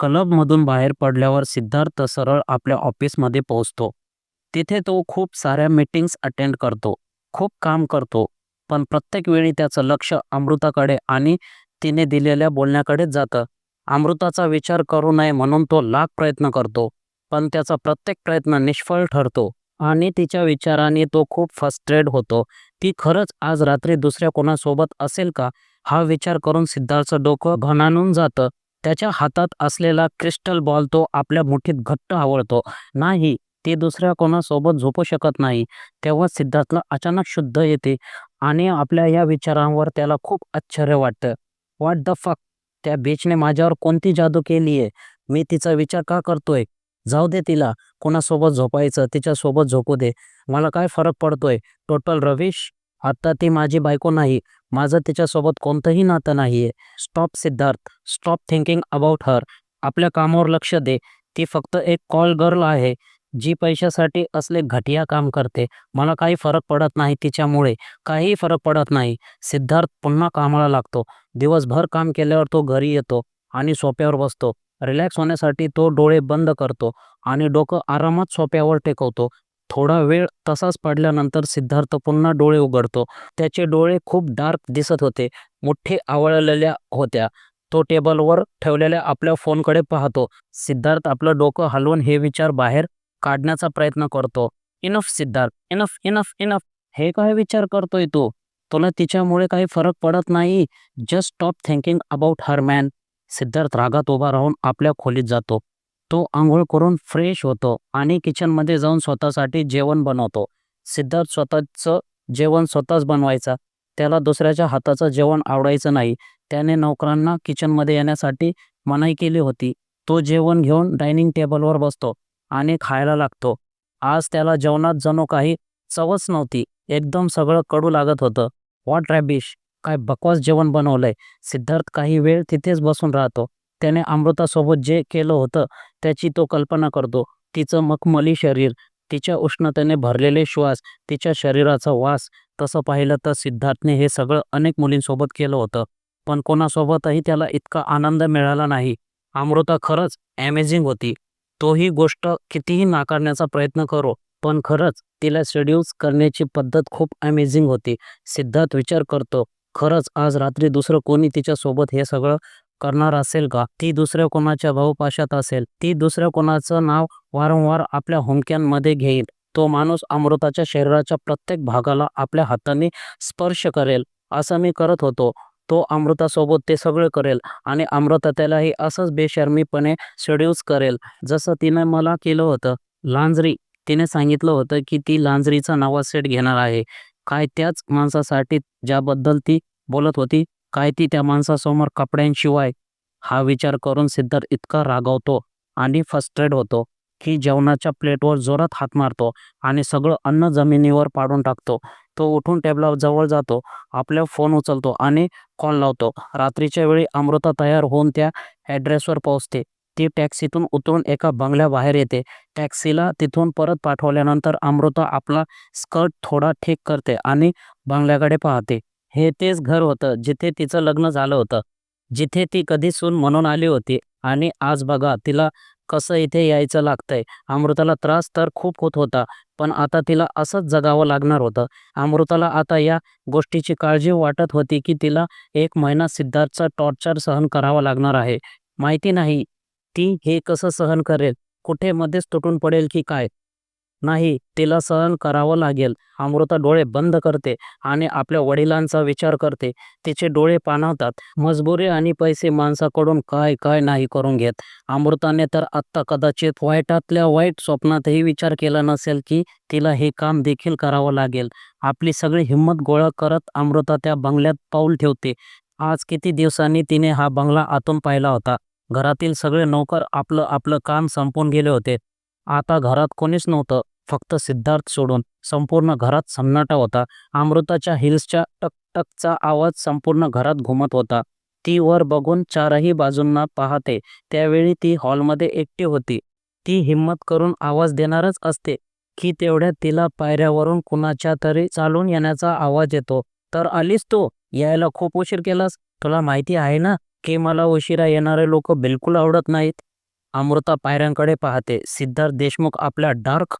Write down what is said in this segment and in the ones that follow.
क्लबमधून बाहेर पडल्यावर सिद्धार्थ सरळ आपल्या ऑफिसमध्ये पोहोचतो. तिथे तो खूप साऱ्या मीटिंग्स अटेंड करतो, खूप काम करतो, पण प्रत्येक वेळी त्याचं लक्ष अमृताकडे आणि तिने दिलेल्या बोलण्याकडेच जातं. अमृताचा विचार करू नये म्हणून तो लाख प्रयत्न करतो, पण त्याचा प्रत्येक प्रयत्न निष्फळ ठरतो आणि तिच्या विचाराने तो खूप फस्ट्रेट होतो. ती खरंच आज रात्री दुसऱ्या कोणासोबत असेल का? हा विचार करून सिद्धार्थचं डोकं घणानून जातं. त्याच्या हातात असलेला क्रिस्टल बॉल तो आपल्या मुठीत घट्ट आवळतो. नाही, ती दुसऱ्या कोणासोबत झोपू शकत नाही. तेव्हा सिद्धार्थला अचानक शुद्ध येते आणि आपल्या या विचारांवर त्याला खूप आश्चर्य वाटतं. वाट द फक? त्या बीचने माझ्यावर कोणती जादू केली आहे मी तिचा विचार का करतोय? जाऊ दे तिला. कोणासोबत झोपायचं तिच्यासोबत झोपू दे. मला काय फरक पडतोय? टोटल रवीश आता ती माझी बायको नाही. माझं तिच्यासोबत कोणतंही नातं नाही आहे stop Siddharth. Stop thinking about her. आपल्या कामावर लक्ष दे. ती फक्त एक कॉल गर्ल आहे, जी पैशासाठी असले घटिया काम करते. मला काही फरक पडत नाही तिच्यामुळे. काहीही फरक पडत नाही. सिद्धार्थ पुन्हा कामाला लागतो. दिवसभर काम केल्यावर तो घरी येतो आणि सोप्यावर बसतो. रिलॅक्स होण्यासाठी तो डोळे बंद करतो आणि डोकं आरामात सोप्यावर टेकवतो. थोडा वेळ तसाच पडल्यानंतर सिद्धार्थ पुन्हा डोळे उघडतो. त्याचे डोळे खूप डार्क दिसत होते. मोठे आवळलेल्या होत्या. तो टेबलवर ठेवलेल्या आपल्या फोनकडे पाहतो. सिद्धार्थ आपलं डोकं हलवून हे विचार बाहेर काढण्याचा प्रयत्न करतो. Enough Siddharth. Enough, enough, enough. हे काय विचार करतोय तू? तुला तिच्यामुळे काही फरक पडत नाही. Just stop thinking about her man. Siddharth रागात उभा राहून आपल्या खोलीत जातो. तो आंघोळ करून फ्रेश होतो आणि किचनमध्ये जाऊन स्वतःसाठी जेवण बनवतो. सिद्धार्थ स्वतःचं जेवण स्वतःच बनवायचा. त्याला दुसऱ्याच्या हाताचं जेवण आवडायचं नाही. त्याने नोकरांना किचनमध्ये येण्यासाठी मनाई केली होती. तो जेवण घेऊन डायनिंग टेबलवर बसतो आणि खायला लागतो. आज त्याला जेवणात जणू काही चवच नव्हती. एकदम सगळं कडू लागत होतं. What rubbish. काय बकवास जेवण बनवलंय. सिद्धार्थ काही वेळ तिथेच बसून राहतो. त्याने अमृतासोबत जे केलं होतं त्याची तो कल्पना करतो. तिचं मखमली शरीर, तिच्या उष्णतेने भरलेले श्वास, तिच्या शरीराचा वास. तसं पाहिलं तर सिद्धार्थने हे सगळं अनेक मुलींसोबत केलं होतं, पण कोणासोबतही त्याला इतका आनंद मिळाला नाही. अमृता खरंच ॲमेझिंग होती. तो ही गोष्ट कितीही नाकारण्याचा प्रयत्न करो, पण खरंच तिला शेड्यूल्स करण्याची पद्धत खूप अमेझिंग होती. सिद्धार्थ विचार करतो, खरंच आज रात्री दुसरं कोणी तिच्यासोबत हे सगळं करणार असेल का? ती दुसऱ्या कोणाच्या भाऊपाशात असेल. ती दुसऱ्या कोणाचं नाव वारंवार आपल्या हुमक्यांमध्ये घेईल. तो माणूस अमृताच्या शरीराच्या प्रत्येक भागाला आपल्या हाताने स्पर्श करेल. असं मी करत होतो. तो अमृतासोबत ते सगळं करेल आणि अमृता त्यालाही असंच बेशर्मीपणे शेड्यूज करेल, जसं तिनं मला केलं होतं. लांजरी. तिने सांगितलं होतं की ती लांजरीचा नवा सेट घेणार आहे. काय त्याच माणसासाठी ज्याबद्दल ती बोलत होती? काय ती त्या माणसासमोर कपड्यांशिवाय? हा विचार करून सिद्धार्थ इतका रागावतो आणि फस्ट्रेट होतो की जेवणाच्या प्लेटवर जोरात हात मारतो आणि सगळं अन्न जमिनीवर पाडून टाकतो. तो उठून टेबलाजवळ जातो, आपल्या फोन उचलतो आणि कॉल लावतो. रात्रीच्या वेळी अमृता तयार होऊन त्या ॲड्रेसवर पोहोचते. ती टॅक्सीतून उतरून एका बंगल्याबाहेर येते. टॅक्सीला तिथून परत पाठवल्यानंतर अमृता आपला स्कर्ट थोडा ठीक करते आणि बंगल्याकडे पाहते. हे तेच घर होतं जिथे तिचं लग्न झालं होतं. जिथे ती कधी सून म्हणून आली होती आणि आज बघा तिला कसं इथे यायचं लागतंय. अमृताला त्रास तर खूप होत होता, पण आता तिला असंच जगावं लागणार होतं. अमृताला आता या गोष्टीची काळजी वाटत होती की तिला एक महिना सिद्धार्थचा टॉर्चर सहन करावा लागणार आहे. माहिती नाही ती हे कसं सहन करेल. कुठे मध्येच तुटून पडेल की काय? नाही, तिला सहन करावं लागेल. अमृता डोळे बंद करते आणि आपल्या वडिलांचा विचार करते. तिचे डोळे पाणावतात. मजबुरी आणि पैसे माणसाकडून काय काय नाही करून घेत. अमृताने तर आत्ता कदाचित वाईटातल्या वाईट स्वप्नातही विचार केला नसेल की तिला हे काम देखील करावं लागेल. आपली सगळी हिंमत गोळा करत अमृता त्या बंगल्यात पाऊल ठेवते. आज किती दिवसांनी तिने हा बंगला आतून पाहिला होता. घरातील सगळे नोकर आपलं आपलं काम संपवून गेले होते. आता घरात कोणीच नव्हतं, फक्त सिद्धार्थ सोडून. संपूर्ण घरात सन्नाटा होता. अमृताच्या हिल्सच्या टकटकचा आवाज संपूर्ण घरात घुमत होता. ती वर बघून चारही बाजूंना पाहते त्यावेळी ती हॉलमध्ये एकटी होती. ती हिम्मत करून आवाज देणारच असते की तेवढ्या तिला पायऱ्यावरून कुणाच्या तरी चालून येण्याचा आवाज येतो. तर आलीस तू? यायला खूप उशीर केलास. तुला माहिती आहे ना की मला उशिरा येणारे लोक बिलकुल आवडत नाहीत. अमृता पायऱ्यांकडे पाहते सिद्धार्थ देशमुख आपल्या डार्क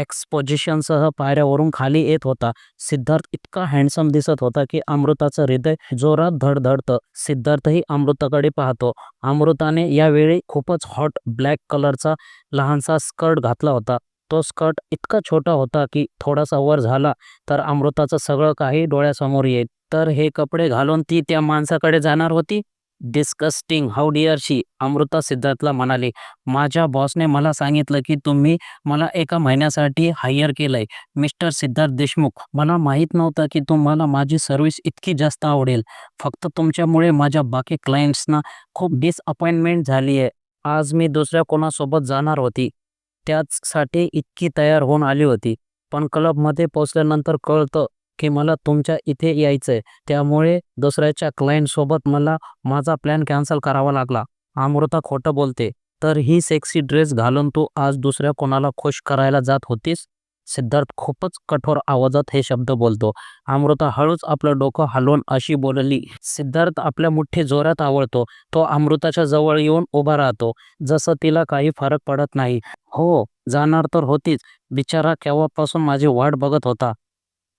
एक्सपोजिशनसह पायऱ्यावरून खाली येत होता. सिद्धार्थ इतका हँडसम दिसत होता की अमृताचं हृदय जोरात धडधडतं. सिद्धार्थही अमृताकडे पाहतो. अमृताने यावेळी खूपच हॉट ब्लॅक कलरचा लहानसा स्कर्ट घातला होता. तो स्कर्ट इतका छोटा होता की थोडासा वर झाला तर अमृताचं सगळं काही डोळ्यासमोर येईल. तर हे कपडे घालून ती त्या माणसाकडे जाणार होती? Disgusting how dare she Amrita सिद्धार्थला म्हणाली माझ्या बॉसने मला सांगितलं की तुम्ही मला एका महिन्यासाठी हायर केलंय. मिस्टर सिद्धार्थ देशमुख मला माहीत नव्हतं की तुम्हाला माझी सर्व्हिस इतकी जास्त आवडेल. फक्त तुमच्यामुळे माझ्या बाकी क्लायंट्सना खूप डिसअपॉइंटमेंट झाली आहे आज मी दुसऱ्या कोणासोबत जाणार होती. त्याचसाठी इतकी तयार होऊन आली होती. पण क्लबमध्ये पोचल्यानंतर कळतं की मला तुमच्या इथे यायचंय. त्यामुळे दुसऱ्याच्या क्लायंटसोबत मला माझा प्लॅन कॅन्सल करावा लागला. अमृता खोटं बोलते. तर ही सेक्सी ड्रेस घालून तू आज दुसऱ्या कोणाला खुश करायला जात होतीस? सिद्धार्थ खूपच कठोर आवाजात हे शब्द बोलतो. अमृता हळूच आपलं डोकं हलवून अशी बोलली सिद्धार्थ आपल्या मुठ्ठी जोरात आवडतो तो अमृताच्या जवळ येऊन उभा राहतो. जसं तिला काही फरक पडत नाही. हो जाणार तर होतीच. बिचारा केव्हापासून माझी वाट बघत होता.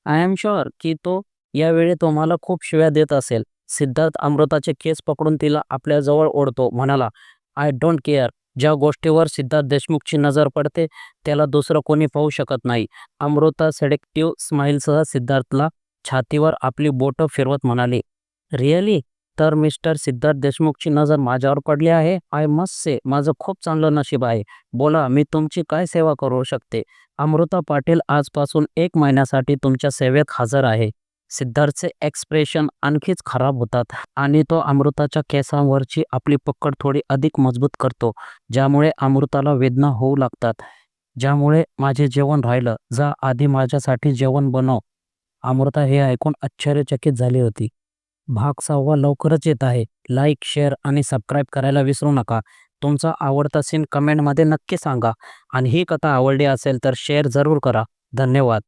आय एम शुअर की तो यावेळी तुम्हाला खूप शिव्या देत असेल. सिद्धार्थ अमृताचे केस पकडून तिला आपल्याजवळ ओढतो म्हणाला आय डोंट केअर ज्या गोष्टीवर सिद्धार्थ देशमुखची नजर पडते त्याला दुसरं कोणी पाहू शकत नाही. अमृता सेडेक्टिव्ह स्माईलसह सिद्धार्थला छातीवर आपली बोटं फिरवत म्हणाली रिअली तर मिस्टर सिद्धार्थ देशमुखची नजर माझ्यावर पडली आहे. आय मस्ट से माझं खूप चांगलं नशीब आहे. बोला मी तुमची काय सेवा करू शकते? अमृता पाटील आजपासून एक महिन्यासाठी तुमच्या सेवेत हजर आहे. सिद्धार्थचे एक्सप्रेशन आणखीच खराब होतात आणि तो अमृताच्या केसांवरची आपली पकड थोडी अधिक मजबूत करतो ज्यामुळे अमृताला वेदना होऊ लागतात. ज्यामुळे माझे जेवण राहिलं जा आधी माझ्यासाठी जेवण बनव. अमृता हे ऐकून आश्चर्यचकित झाली होती. भाग सहावा लवकरच येत आहे. लाईक शेअर आणि सबस्क्राईब करायला विसरू नका. तुमचा आवडता सीन कमेंटमध्ये नक्की सांगा. आणि ही कथा आवडली असेल तर शेअर जरूर करा. धन्यवाद.